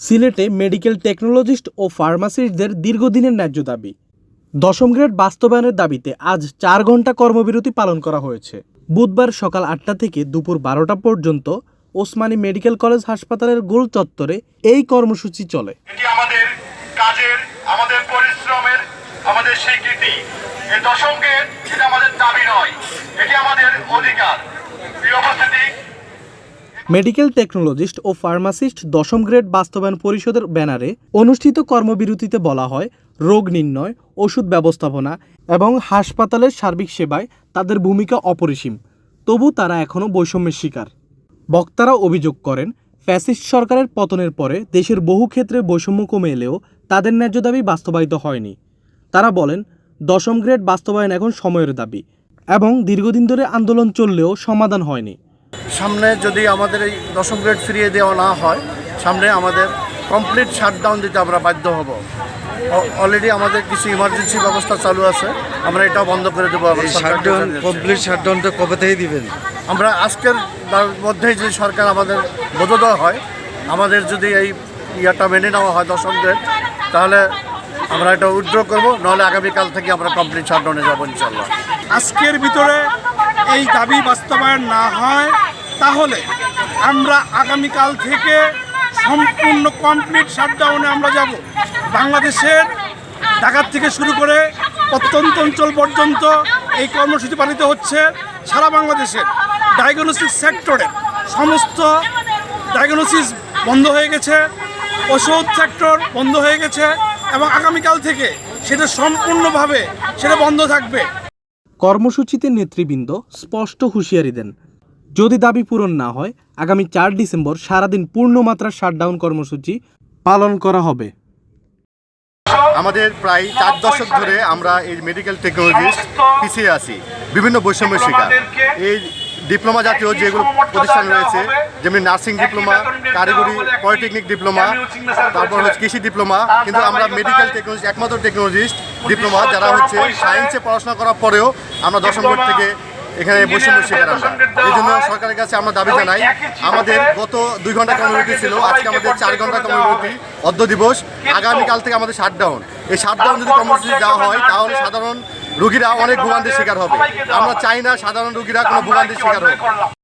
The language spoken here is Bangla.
সিলেটে মেডিকেল টেকনোলজিস্ট ও ফার্মাসিস্টদের দীর্ঘদিনের ন্যায্য দাবি। দশম গ্রেড বাস্তবায়নের দাবিতে আজ চার ঘণ্টা কর্মবিরতি পালন করা হয়েছে। বুধবার সকাল আটটা থেকে দুপুর বারোটা পর্যন্ত ওসমানী মেডিকেল কলেজ হাসপাতালের গোল চত্বরে এই কর্মসূচি চলে। এটি আমাদের কাজের, আমাদের পরিশ্রমের, আমাদের স্বীকৃতি। এই এটা আমাদের দাবি নয়, এটি আমাদের অধিকার। মেডিকেল টেকনোলজিস্ট ও ফার্মাসিস্ট দশম গ্রেড বাস্তবায়ন পরিষদের ব্যানারে অনুষ্ঠিত কর্মবিরতিতে বলা হয়, রোগ নির্ণয়, ওষুধ ব্যবস্থাপনা এবং হাসপাতালের সার্বিক সেবায় তাদের ভূমিকা অপরিসীম। তবু তারা এখনও বৈষম্যের শিকার। বক্তারা অভিযোগ করেন, ফ্যাসিস্ট সরকারের পতনের পরে দেশের বহু ক্ষেত্রে বৈষম্য কমে এলেও তাদের ন্যায্য দাবি বাস্তবায়িত হয়নি। তারা বলেন দশম গ্রেড বাস্তবায়ন এখন সময়ের দাবি এবং দীর্ঘদিন ধরে আন্দোলন চললেও সমাধান হয়নি। সামনে যদি আমাদের এই দশম গ্রেড ফিরিয়ে দেওয়া না হয় সামনে আমাদের কমপ্লিট শাটডাউন দিতে আমরা বাধ্য হব। অলরেডি আমাদের কিছু ইমার্জেন্সি ব্যবস্থা চালু আছে আমরা এটাও বন্ধ করে দেবো আমরা শাটডাউন। কমপ্লিট শাটডাউনটা কবে থেকে দিবেন? আমরা আজকের মধ্যেই যদি সরকার আমাদের বোধোদয় হয় আমাদের যদি এই ইয়াটা মেনে নেওয়া হয় দশম গ্রেড তাহলে আমরা এটা উইথড্র করব, নাহলে আগামীকাল থেকে আমরা কমপ্লিট শাটডাউনে যাব ইনশাল্লাহ আজকের ভিতরে এই দাবি বাস্তবায়ন না হয়, তাহলে আমরা আগামীকাল থেকে সম্পূর্ণ কমপ্লিট শাটডাউনে আমরা যাব। বাংলাদেশের ঢাকার থেকে শুরু করে প্রত্যন্ত অঞ্চল পর্যন্ত এই কর্মসূচি পালিত হচ্ছে সারা বাংলাদেশের ডায়াগনস্টিক সেক্টরে সমস্ত ডায়াগনোসিস বন্ধ হয়ে গেছে, ওষুধ সেক্টর বন্ধ হয়ে গেছে এবং আগামীকাল থেকে সেটা সম্পূর্ণভাবে সেটা বন্ধ থাকবে। কর্মসূচিতে নেতৃবৃন্দ স্পষ্ট হুঁশিয়ারি দেন। যদি দাবি পূরণ না হয় আগামী চার ডিসেম্বর সারাদিন পূর্ণমাত্রার শাটডাউন কর্মসূচি পালন করা হবে। আমাদের প্রায় চার দশক ধরে আমরা এই মেডিকেল টেকনোলজিস্ট পিছিয়ে আছি। বিভিন্ন বৈষম্যের শিকার। এই ডিপ্লোমা জাতীয় যেগুলো প্রতিষ্ঠান রয়েছে, যেমনি নার্সিং ডিপ্লোমা, কারিগরি, পলিটেকনিক ডিপ্লোমা, তারপর হচ্ছে কৃষি ডিপ্লোমা, কিন্তু আমরা মেডিকেল টেকনোলজি একমাত্র টেকনোলজিস্ট ডিপ্লোমা, যারা হচ্ছে সায়েন্সে পড়াশোনা করার পরেও আমরা দশম বোর্ড থেকে এখানে বৈষম্য শিকার আমরা। এই জন্য সরকারের কাছে আমরা দাবি জানাই, আমাদের গত দুই ঘণ্টা কর্মবিরতি ছিল, আজকে আমাদের চার ঘণ্টা কর্মবিরতি অর্ধ দিবস, আগামীকাল থেকে আমাদের শাটডাউন এই শাটডাউন যদি কর্মসূচি দেওয়া হয়, তাহলে সাধারণ রুগীরা অনেক ভোগান্তির শিকার হবে। আমরা চাই না সাধারণ রুগীরা কোনো ভোগান্তির শিকার হোক।